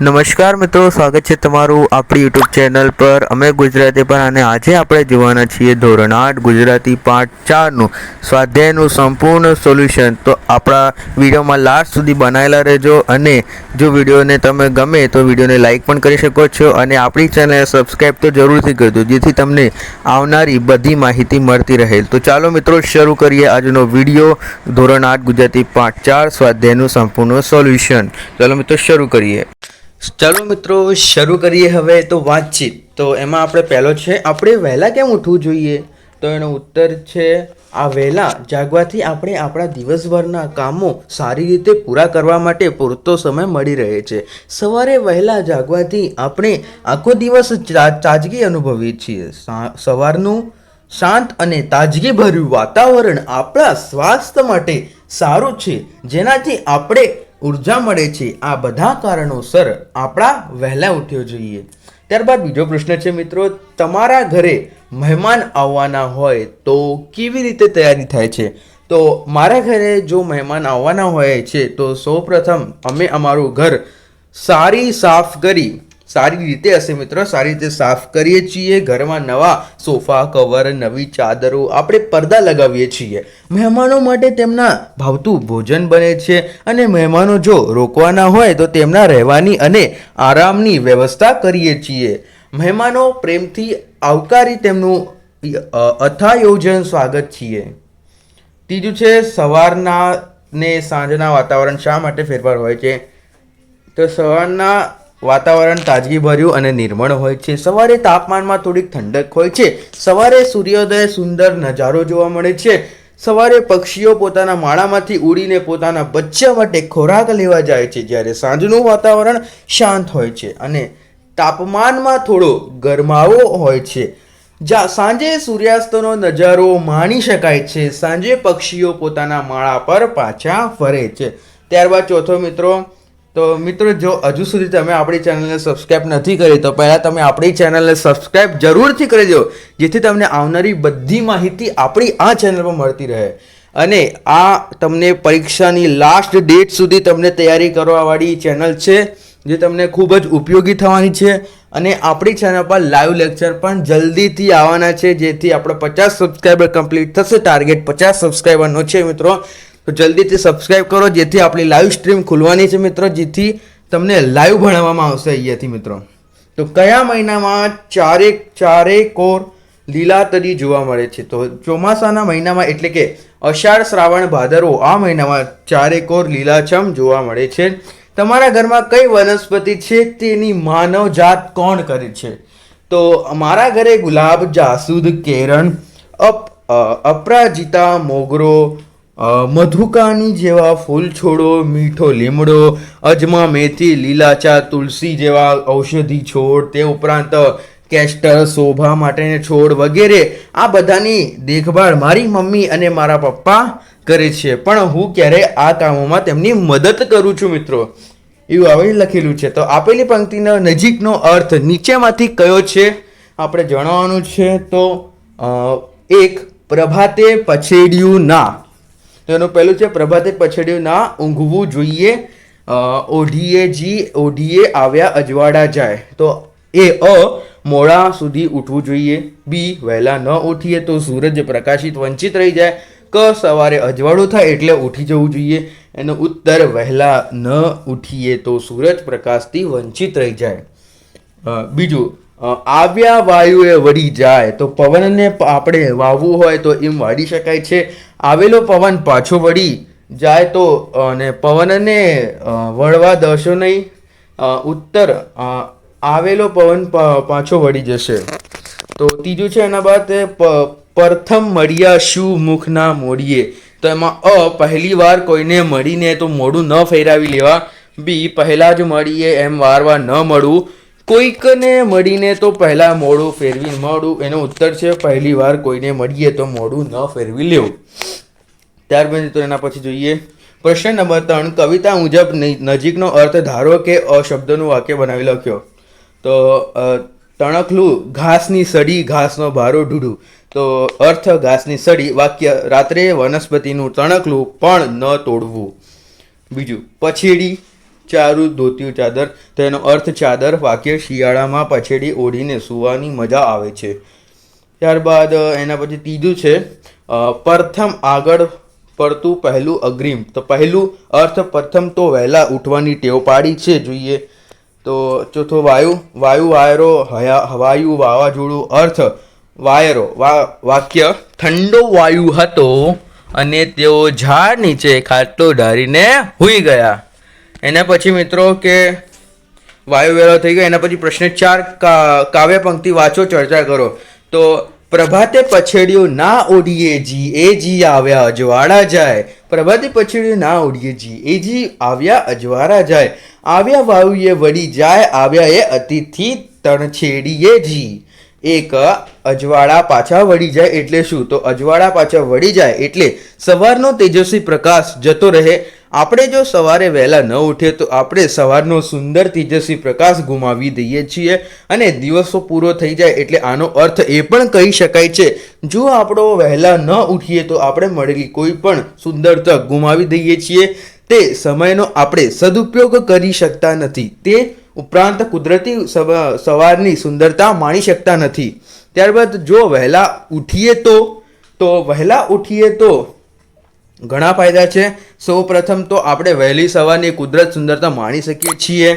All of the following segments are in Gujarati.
નમસ્કાર મિત્રો, સ્વાગત છે તમારું આપણી યુટ્યુબ ચેનલ પર. અમે ગુજરાતી પર અને આજે આપણે જોવાના છીએ ધોરણ આઠ, ગુજરાતી પાઠ ચારનું સ્વાધ્યાયનું સંપૂર્ણ સોલ્યુશન. તો આપણા વિડીયોમાં લાસ્ટ સુધી બનાવેલા રહેજો અને જો વિડીયોને તમે ગમે તો વિડીયોને લાઇક પણ કરી શકો છો અને આપણી ચેનલને સબસ્ક્રાઈબ તો જરૂરથી કરજો જેથી તમને આવનારી બધી માહિતી મળતી રહે. તો ચાલો મિત્રો, શરૂ કરીએ આજનો વીડિયો. ધોરણ આઠ, ગુજરાતી પાઠ ચાર, સ્વાધ્યાયનું સંપૂર્ણ સોલ્યુશન. ચાલો મિત્રો, શરૂ કરીએ. ચાલો મિત્રો, શરૂ કરીએ હવે તો વાતચીત. તો એમાં આપણે પહેલો છે, આપણે વહેલા કેમ ઉઠવું જોઈએ? તો એનો ઉત્તર છે, આ વહેલા જાગવાથી આપણે આપણા દિવસભરના કામો સારી રીતે પૂરા કરવા માટે પૂરતો સમય મળી રહે છે. સવારે વહેલા જાગવાથી આપણે આખો દિવસ તાજગી અનુભવીએ છીએ. સવારનું શાંત અને તાજગીભર્યું વાતાવરણ આપણા સ્વાસ્થ્ય માટે સારું છે. જેનાથી આપણે ઊર્જા મળે છે, આ બધા કારણોસર આપણા વહેલા ઉઠ્યો જોઈએ. ત્યારબાદ બીજો પ્રશ્ન છે મિત્રો, તમારા ઘરે મહેમાન આવવાના હોય તો કેવી રીતે તૈયારી થાય છે? તો મારા ઘરે જો મહેમાન આવવાના હોય છે, તો સૌપ્રથમ અમે અમારું ઘર સારી સાફ કરી સારી રીતે હશે મિત્રો, સારી રીતે સાફ કરીએ છીએ. ઘરમાં નવા સોફા કવર, નવી ચાદરો આપણે પડદા લગાવીએ છીએ. મહેમાનો માટે તેમના ભાવતું ભોજન બને છે અને મહેમાનો જો રોકવાના હોય તો તેમના રહેવાની અને આરામની વ્યવસ્થા કરીએ છીએ. મહેમાનો પ્રેમથી આવકારી તેમનું અથાયોજન સ્વાગત છીએ. ત્રીજું છે, સવારના ને સાંજના વાતાવરણ શા માટે ફેરફાર હોય છે? તો સવારના વાતાવરણ તાજગીભર્યું અને નિર્મળ હોય છે. સવારે તાપમાનમાં થોડીક ઠંડક હોય છે. સવારે સૂર્યોદય સુંદર નજારો જોવા મળે છે. સવારે પક્ષીઓ પોતાના માળામાંથી ઉડીને પોતાના બચ્ચા માટે ખોરાક લેવા જાય છે. જ્યારે સાંજનું વાતાવરણ શાંત હોય છે અને તાપમાનમાં થોડો ગરમાવો હોય છે. જ્યાં સાંજે સૂર્યાસ્તનો નજારો માણી શકાય છે. સાંજે પક્ષીઓ પોતાના માળા પર પાછા ફરે છે. ત્યારબાદ ચોથો મિત્રો તો મિત્રો, જો હજુ સુધી તમે આપણી ચેનલને સબસ્ક્રાઈબ નથી કરી, તો પહેલાં તમે આપણી ચેનલને સબસ્ક્રાઈબ જરૂરથી કરી દો, જેથી તમને આવનારી બધી માહિતી આપણી આ ચેનલ પર મળતી રહે. અને આ તમને પરીક્ષાની લાસ્ટ ડેટ સુધી તમને તૈયારી કરવાવાળી ચેનલ છે, જે તમને ખૂબ જ ઉપયોગી થવાની છે. અને આપણી ચેનલ પર લાઈવ લેક્ચર પણ જલ્દીથી આવવાના છે, જેથી આપણે પચાસ સબસ્ક્રાઈબર કમ્પ્લીટ થશે. ટાર્ગેટ પચાસ સબસ્ક્રાઈબરનો છે, મિત્રો. તો જલ્દીથી સબસ્ક્રાઈબ કરો, જેથી આપણી લાઈવ સ્ટ્રીમ ખુલવાની છે મિત્રો, જેથી તમને લાઈવ ભણાવવામાં આવશે અહીંયાથી મિત્રો. તો કયા મહિનામાં ચારેક ચારે કોર લીલાતરી જોવા મળે છે? તો ચોમાસાના મહિનામાં એટલે કે અષાઢ શ્રાવણ ભાદરવો, આ મહિનામાં ચારેકોર લીલાછમ જોવા મળે છે. તમારા ઘરમાં કઈ વનસ્પતિ છે? તેની માનવ જાત કોણ કરે છે? તો મારા ઘરે ગુલાબ, જાસૂદ કેરણ અપ અપરાજિતા, મોગરો મધુકાની જેવા ફૂલ છોડો, મીઠો લીમડો, અજમા, મેથી, લીલાચા, તુલસી જેવા ઔષધિ છોડ, તે ઉપરાંત કેસ્ટર, શોભા માટેના છોડ વગેરે, આ બધાની દેખભાળ મારી મમ્મી અને મારા પપ્પા કરે છે. પણ હું ક્યારે આ કામોમાં તેમની મદદ કરું છું મિત્રો? એવું આવે લખેલું છે. તો આપેલી પંક્તિનો નજીકનો અર્થ નીચેમાંથી કયો છે? આપણે જણાવવાનું છે તો એક, પ્રભાતે પછેડ્યું ના. તો એનું પહેલું છે, પ્રભાતે પછેડ્યું ના ઊંઘવું જોઈએ. ઓઢીએ જી, ઓઢીએ આવ્યા અજવાળા જાય. તો એ અ, મોડા સુધી ઉઠવું જોઈએ. બી, વહેલા ન ઉઠીએ તો સૂરજ પ્રકાશિત વંચિત રહી જાય. ક, સવારે અજવાળું થાય એટલે ઉઠી જવું જોઈએ. એનો ઉત્તર, વહેલા ન ઉઠીએ તો સૂરજ પ્રકાશથી વંચિત રહી જાય. બીજું આવ્યા વાયુએ વળી જાય તો પવનને આપણે વાવવું હોય તો એમ વાળી શકાય છે. આવેલો પવન પાછો વળી જાય તો, અને પવનને વળવા દશો નહીં. ઉત્તર આવેલો પવન પાછો વળી જશે. તો ત્રીજું છે એના બાદ પ્રથમ મળ્યા શું મુખ ના મોડીએ. તો એમાં અ પહેલી વાર કોઈને મળીને તો મોડું ન ફેરાવી લેવા. બી પહેલાં જ મળીએ એમ વારવાર ન મળવું. કોઈકને મળીને તો પહેલા મોડું ફેરવી મોડું એનો ઉત્તર છે પહેલી વાર કોઈને મળીએ તો મોડું ન ફેરવી લેવું. ત્યારબાદ તો એના પછી જોઈએ. પ્રશ્ન નંબર ત્રણ, કવિતા મુજબ નજીકનો અર્થ ધારો કે અશબ્દનું વાક્ય બનાવી લખ્યો. તો તણખલું, ઘાસની સડી, ઘાસનો ભારો ઢૂઢું. તો, અર્થ ઘાસની સડી, વાક્ય, રાત્રે વનસ્પતિનું તણખલું પણ ન તોડવું. બીજું, પછેડી ચારું ધોતિયું ચાદર. તેનો અર્થ ચાદર વાક્ય શિયાળામાં પછેડી ઓઢીને સૂવાની મજા આવે છે. ત્યારબાદ, એના પછી ત્રીજું છે પ્રથમ આગળ પડતું પહેલું અગ્રિમ. તો પહેલું અર્થ પ્રથમ તો વહેલા ઉઠવાની ટેવ પાડી છે જોઈએ. તો ચોથો વાયુ વાયુ વાયરો, હયા, હવાયુ વાવાઝોડું, અર્થ વાયરો, વા, વાક્ય, ઠંડો વાયુ હતો અને તેઓ ઝાડ નીચે ખાટલો ઢારીને હુઈ ગયા. એના પછી મિત્રો કે વાયુ વેરો થઈ ગયો, એના પછી પ્રશ્ન ચાર કાવ્ય પંક્તિ વાંચો, ચર્ચા કરો. તો પ્રભાતે પછેડ્યું, ના ઓડીએ જી, એ જી આવ્યા અજવાળા જાય. પ્રભાતે પછેડ્યું, ના ઓડીએ જી, એ જી આવ્યા અજવાળા જાય. આવ્યા વાયુએ વળી જાય, આવ્યા એ અતિથિ તણછેડીએ જી. એક અજવાળા પાછા વળી જાય એટલે શું? તો અજવાળા પાછા વળી જાય એટલે સવારનો તેજસ્વી પ્રકાશ જતો રહે. આપણે જો સવારે વહેલા ન ઉઠીએ તો આપણે સવારનો સુંદર તેજસ્વી પ્રકાશ ગુમાવી દઈએ છીએ અને દિવસો પૂરો થઈ જાય એટલે આનો અર્થ એ પણ કહી શકાય છે. જો આપણો વહેલા ન ઉઠીએ તો આપણે મળેલી કોઈ પણ સુંદર તક ગુમાવી દઈએ છીએ. તે સમયનો આપણે સદુપયોગ કરી શકતા નથી. તે ઉપરાંત કુદરતી સવારની સુંદરતા માણી શકતા નથી. ત્યારબાદ જો વહેલા ઉઠીએ તો તો વહેલા ઉઠીએ તો ઘણા ફાયદા છે. સૌ પ્રથમ તો આપણે વહેલી સવારની કુદરત સુંદરતા માણી શકીએ છીએ.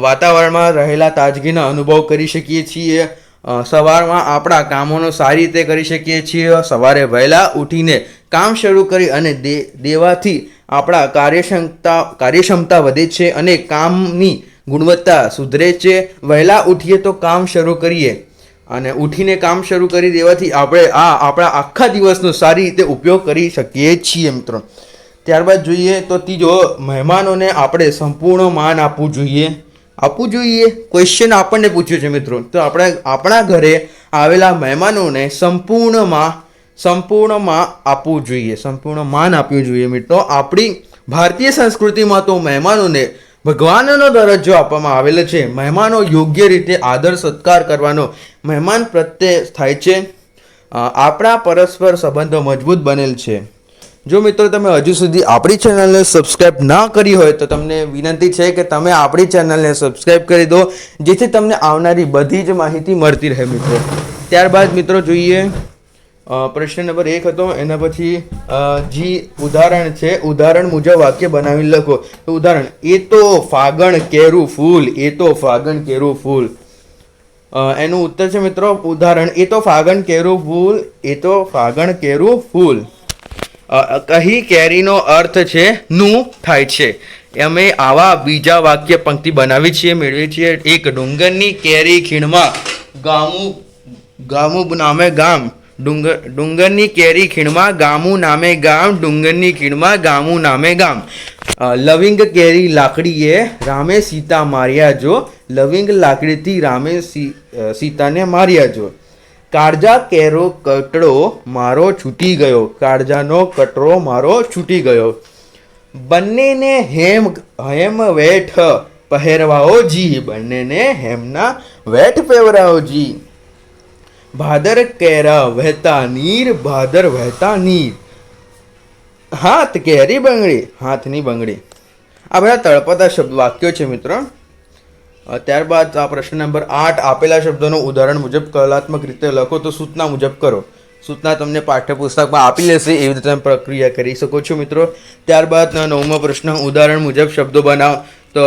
વાતાવરણમાં રહેલા તાજગીનો અનુભવ કરી શકીએ છીએ. સવારમાં આપણા કામોનો સારી રીતે કરી શકીએ છીએ. સવારે વહેલા ઉઠીને કામ શરૂ કરી અને દે, દેવાથી આપણા કાર્યક્ષમતા કાર્યક્ષમતા વધે છે અને કામની ગુણવત્તા સુધરે છે. વહેલા ઉઠીએ તો કામ શરૂ કરીએ અને ઉઠીને કામ શરૂ કરી દેવાથી આપણે આ આપણા આખા દિવસનો સારી રીતે ઉપયોગ કરી શકીએ છીએ મિત્રો. ત્યારબાદ જોઈએ તો ત્રીજો, મહેમાનોને આપણે સંપૂર્ણ માન આપવું જોઈએ. આપવું જોઈએ? ક્વેશ્ચન આપણને પૂછ્યો છે મિત્રો. તો આપણે આપણા ઘરે આવેલા મહેમાનોને સંપૂર્ણમાં સંપૂર્ણમાં આપવું જોઈએ, સંપૂર્ણ માન આપવું જોઈએ મિત્રો. આપણી ભારતીય સંસ્કૃતિમાં તો મહેમાનોને ભગવાનનો દરજ્જો આપવામાં આવેલો છે. મહેમાનો યોગ્ય રીતે આદર, સત્કાર કરવાનો મહેમાન પ્રત્યે થાય છે. આપણા પરસ્પર સંબંધો મજબૂત બનેલ છે. જો મિત્રો તમે હજુ સુધી આપણી ચેનલને સબસ્ક્રાઈબ ના કરી હોય તો તમને વિનંતી છે કે તમે આપણી ચેનલને સબસ્ક્રાઈબ કરી દો, જેથી તમને આવનારી બધી જ માહિતી મળતી રહે મિત્રો. ત્યારબાદ મિત્રો જોઈએ પ્રશ્ન નંબર એક હતો, એના પછી જે, ઉદાહરણ છે. ઉદાહરણ મુજબ વાક્ય બનાવી લખો. તો ઉદાહરણ, એ તો ફાગણ કેરું ફૂલ, એ તો ફાગણ કેરું ફૂલ. એનું ઉત્તર છે મિત્રો, ઉદાહરણ, એ તો ફાગણ કેરું ફૂલ, એ તો ફાગણ કેરું ફૂલ. કહી કેરીનો અર્થ છે, નું થાય છે. અમે આવા બીજા વાક્ય પંક્તિ બનાવી છીએ, મેળવીએ છીએ. એક ડુંગરની કેરી ખીણમાં ગામું ગામું નામે ગામ. ડુંગર, ડુંગરની કેરી ખીણમાં, ગામું નામે ગામ, ડુંગરની ખીણમાં, ગામું નામે ગામ. લવિંગ કેરી લાકડીએ રામે સીતા માર્યા જો. લવિંગ લાકડીથી રામે સી સીતાને માર્યા જો. કાળજા કેરો કટડો મારો છૂટી ગયો. કાળજાનો કટરો મારો છૂટી ગયો. બંનેને હેમ હેમ વેઠ પહેરવાઓ જી. બંનેને હેમના વેઠ પહેરાવો જી. ભાદર કેરા વહેતા નીર, ભાદર વહેતા નીર. હાથ કેરી બંગડી, હાથની બંગડી. આ બધા તળપતા શબ્દ વાક્યો છે મિત્રો. ત્યારબાદ આ પ્રશ્ન નંબર આઠ, આપેલા શબ્દોનું ઉદાહરણ મુજબ કલાત્મક રીતે લખો તો સૂચના મુજબ કરો. સૂચના તમને પાઠ્યપુસ્તકમાં આપી લેશે, એવી રીતે પ્રક્રિયા કરી શકો છો મિત્રો. ત્યારબાદ નવમો પ્રશ્ન, ઉદાહરણ મુજબ શબ્દો બનાવ. તો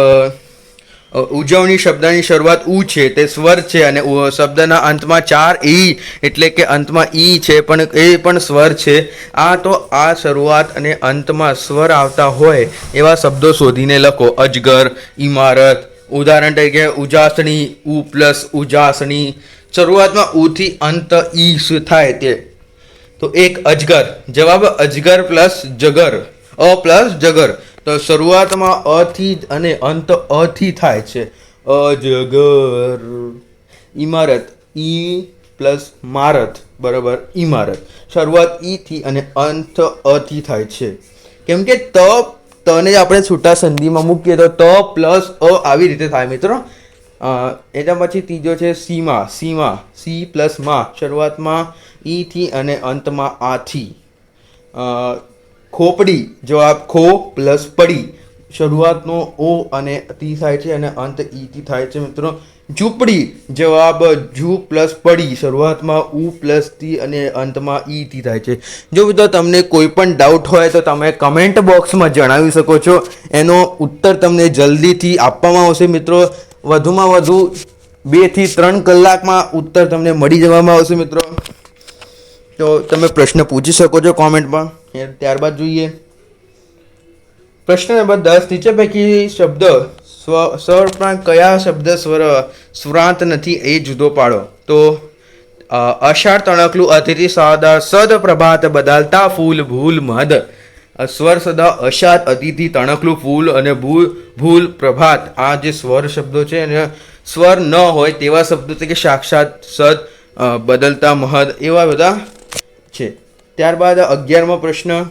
ઉજવણી શબ્દની શરૂઆત ઉ છે, તે સ્વર છે અને શબ્દના અંતમાં ચાર ઈ એટલે કે અંતમાં ઈ છે, પણ એ પણ સ્વર છે. આ તો આ શરૂઆત અને અંતમાં સ્વર આવતા હોય એવા શબ્દો શોધીને લખો. અજગર ઇમારત ઉદાહરણ તરીકે ઉજાસણી, ઉ પ્લસ ઉજાસણી. શરૂઆતમાં ઉથી અંત ઈ થાય તે. તો એક અજગર, જવાબ અજગર પ્લસ જગર, અ પ્લસ જગર. તો શરૂઆતમાં અથી અને અંત અથી થાય છે. અજગર ઇમારત ઈ પ્લસ મારત. બરાબર ઇમારત શરૂઆત ઈથી અને અંત અથી થાય છે. કેમ કે ત, તને આપણે છૂટા સંધિમાં મૂકીએ તો ત પ્લસ અ આવી રીતે થાય મિત્રો. એના પછી ત્રીજો છે સીમા. સીમા. સી પ્લસમાં. શરૂઆતમાં ઈથી અને અંતમાં આથી. ખોપડી, જવાબ ખો પ્લસ પડી. શરૂઆતનો ઓ અને તી થાય છે અને અંત ઈથી થાય છે મિત્રો. ઝૂંપડી, જવાબ જુ પ્લસ પડી. શરૂઆતમાં ઉ પ્લસ તી અને અંતમાં ઈથી થાય છે. જો મિત્રો તમને કોઈ પણ ડાઉટ હોય તો તમે કમેન્ટ બોક્સમાં જણાવી શકો છો. એનો ઉત્તર તમને જલ્દીથી આપવામાં આવશે મિત્રો. વધુમાં વધુ બેથી ત્રણ કલાકમાં ઉત્તર તમને મળી જવામાં આવશે મિત્રો. તો તમે પ્રશ્ન પૂછી શકો છો કોમેન્ટમાં. ત્યારબાદ જોઈએ. પ્રશ્ન નંબર દસ, નીચે પૈકી શબ્દ સ્વ સ્વરમાં કયા શબ્દ સ્વર, સ્વરાંત નથી એ જુદો પાડો. તો અષાઢ તણકલું અતિથિ સાદા સદ પ્રભાત બદલતા ફૂલ ભૂલ મદ. સ્વર સદા અષાઢ અતિથિ તણકલું ફૂલ અને ભૂલ ભૂલ પ્રભાત. આ જે સ્વર શબ્દો છે અને સ્વર ન હોય તેવા શબ્દો છે કે સાક્ષાત સદ બદલતા મહદ એવા બધા છે. ત્યારબાદ અગિયારમો પ્રશ્ન.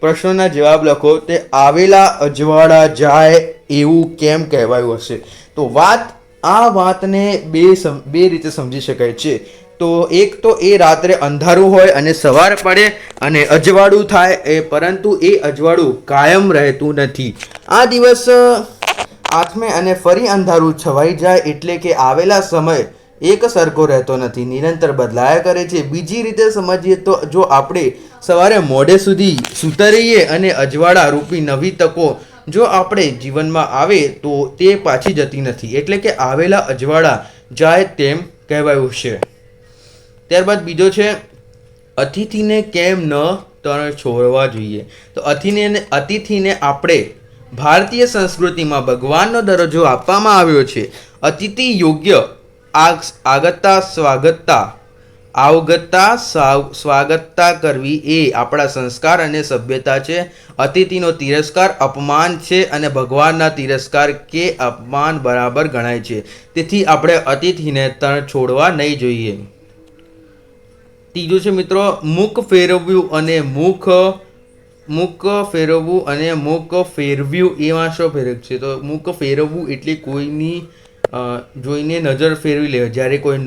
પ્રશ્નોના જવાબ લખો, તે આવેલા અજવાળા જાય એવું કેમ કહેવાયું હશે? તો વાત, આ વાતને બે બે રીતે સમજી શકાય છે. તો એક તો એ રાત્રે અંધારું હોય અને સવાર પડે અને અજવાળું થાય એ, પરંતુ એ અજવાળું કાયમ રહેતું નથી. આ દિવસ, આથમે અને ફરી અંધારું છવાઈ જાય એટલે કે આવેલા સમય એક સરખો રહેતો નથી, નિરંતર બદલાયા કરે છે. બીજી રીતે સમજીએ તો જો આપણે સવારે મોડે સુધી સૂતા રહીએ અને અજવાળા રૂપી નવી તકો જો આપણે જીવનમાં આવે તો તે પાછી જતી નથી. એટલે કે આવેલા અજવાળા જાય તેમ કહેવાયું છે. ત્યારબાદ બીજો છે, અતિથિને કેમ ન તણ છોડવા જોઈએ? તો અતિથિને અતિથિને આપણે ભારતીય સંસ્કૃતિમાં ભગવાનનો દરજ્જો આપવામાં આવ્યો છે. અતિથિ યોગ્ય આગતા સ્વાગતતા આવગતા સ્વા- સ્વાગતતા કરવી એ આપણા સંસ્કાર અને સભ્યતા છે. અતિથિનો તિરસ્કાર અપમાન છે અને ભગવાનના તિરસ્કાર કે અપમાન બરાબર ગણાય છે. તેથી આપણે અતિથિને તણ છોડવા નહીં જોઈએ. ત્રીજું છે મિત્રો, મુખ ફેરવ્યું અને મુખ મુખ ફેરવવું અને મુખ ફેરવ્યું એમાં શું ફેરક છે? તો મુખ ફેરવવું એટલે કોઈની જોઈને નજર ફેરવી લે. જ્યારે કોઈ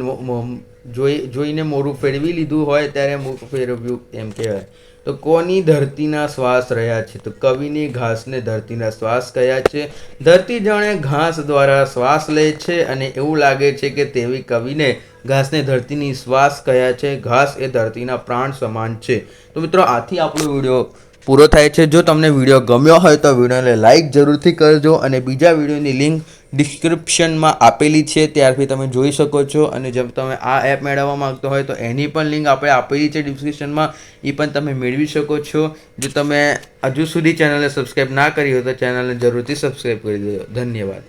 જોઈ, જોઈને મોરું ફેરવી લીધું હોય, ત્યારે મુખ ફેરવ્યું એમ કહેવાય. તો કોની ધરતીના શ્વાસ રહ્યા છે? તો કવિની ઘાસને ધરતીના શ્વાસ કયા છે? ધરતી જાણે ઘાસ દ્વારા શ્વાસ લે છે અને એવું લાગે છે કે તેવી કવિને ઘાસને ધરતીની શ્વાસ કયા છે? ઘાસ એ ધરતીના પ્રાણ સમાન છે. તો મિત્રો, આથી આપણો વીડિયો પૂરો થાય છે. જો તમને વીડિયો ગમ્યો હોય તો વિડીયોને લાઇક જરૂરથી કરજો અને બીજા વિડીયોની લિંક ડિસ્ક્રિપ્શનમાં આપેલી છે. ત્યારથી તમે જોઈ શકો છો અને જેમ તમે આ એપ મેળવવા માંગતો હોય તો એની પણ લિંક આપણે આપેલી છે ડિસ્ક્રિપ્શનમાં એ પણ તમે મેળવી શકો છો. જો તમે હજુ સુધી ચેનલને સબસ્ક્રાઈબ ના કરી હોય તો ચેનલને જરૂરથી સબસ્ક્રાઈબ કરી દેજો. ધન્યવાદ.